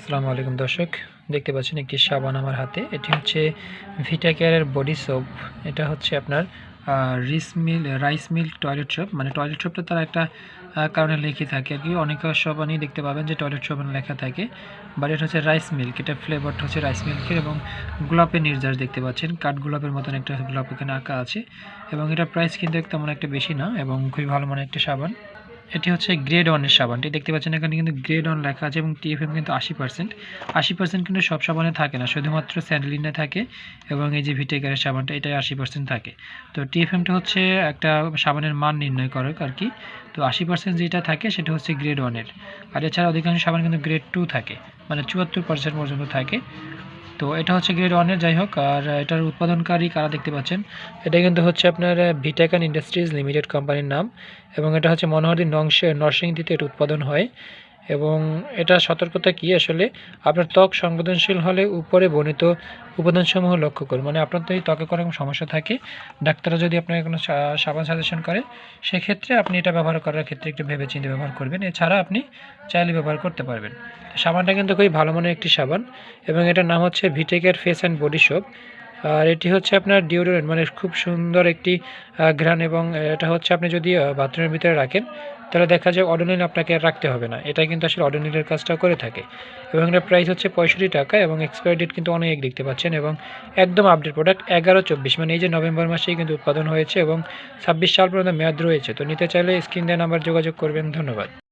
আসসালামু আলাইকুম দর্শক, দেখতে পাচ্ছেন একটি সাবান আমার হাতে। এটি হচ্ছে ভিটা কেয়ারের বডি সোপ এটা হচ্ছে আপনার রিস মিল রাইস মিল্ক টয়লেট সোপ মানে টয়লেট সোপটা তার একটা কারণে লেখে থাকে আর কি। অনেক সাবানই দেখতে পাবেন যে টয়লেট সোপ লেখা থাকে। বাট এটা হচ্ছে রাইস মিল্ক এটা ফ্লেভারটা হচ্ছে রাইস মিল্কের এবং গোলাপের নির্যাস দেখতে পাচ্ছেন। কাঠ গোলাপের মতন একটা গোলাপ এখানে আঁকা আছে। এবং এটা প্রাইস কিন্তু তেমন একটা বেশি না এবং খুবই ভালো মানের একটা সাবান। এটি হচ্ছে গ্রেড ওয়ানের সাবানটি দেখতে পাচ্ছেন, এখানে কিন্তু গ্রেড ওয়ান লেখা আছে এবং টিএফএম কিন্তু আশি পার্সেন্ট আশি পার্সেন্ট কিন্তু সব সাবানে থাকে না, শুধুমাত্র স্যান্ডলিনে থাকে এবং এই যে ভিটেকারের সাবানটা, এটাই আশি পার্সেন্ট থাকে। তো টিএফএমটা হচ্ছে একটা সাবানের মান নির্ণয় করে আর কি। তো আশি পার্সেন্ট যেটা থাকে, সেটা হচ্ছে গ্রেড ওয়ানের আর এছাড়া অধিকাংশ সাবান কিন্তু গ্রেড টু থাকে মানে চুয়াত্তর পার্সেন্ট পর্যন্ত থাকে। তো এটা হচ্ছে গ্রেড ওয়ানের যাই হোক আর এটার উৎপাদনকারী কারা দেখতে পাচ্ছেন? এটা কিন্তু হচ্ছে আপনার ভিটাকান ইন্ডাস্ট্রিজ লিমিটেড কোম্পানির নাম, এবং এটা হচ্ছে মনোহরদী নংশ, নরসিংদীতে এটা উৎপাদন হয়। এবং এটা সতর্কতা কি আসলে? আপনার ত্বক সংবেদনশীল হলে উপরে বর্ণিত উপাদানসমূহ লক্ষ্য করুন। মানে আপনার তো এই ত্বকে কোনো সমস্যা থাকে। ডাক্তাররা যদি আপনাকে কোনো সাবান সাজেশন করে, সেক্ষেত্রে আপনি এটা ব্যবহার করার ক্ষেত্রে একটু ভেবে চিন্তে ব্যবহার করবেন। এছাড়া আপনি চাইলে ব্যবহার করতে পারবেন। সাবানটা কিন্তু খুবই ভালো মানের একটি সাবান এবং এটার নাম হচ্ছে ভিটেকের ফেস অ্যান্ড বডি শপ আর এটি হচ্ছে আপনার ডিওডোরেন্ট মানে খুব সুন্দর একটি ঘ্রাণ এবং এটা হচ্ছে আপনি যদি বাথরুমের ভিতরে রাখেন, তাহলে দেখা যায় অডোনিল আপনাকে রাখতে হবে না। এটা কিন্তু আসলে অডোনিলের কাজটা করে থাকে। এবং এটার প্রাইস হচ্ছে পঁয়ষট্টি টাকা এবং এক্সপায়ারি ডেট কিন্তু অনেক দেখতে পাচ্ছেন এবং একদম আপডেট প্রোডাক্ট এগারো চব্বিশ মানে এই যে নভেম্বর মাসেই কিন্তু উৎপাদন হয়েছে এবং ছাব্বিশ সাল পর্যন্ত মেয়াদ রয়েছে। তো নিতে চাইলে স্ক্রিন দেওয়া নাম্বার যোগাযোগ করবেন। ধন্যবাদ।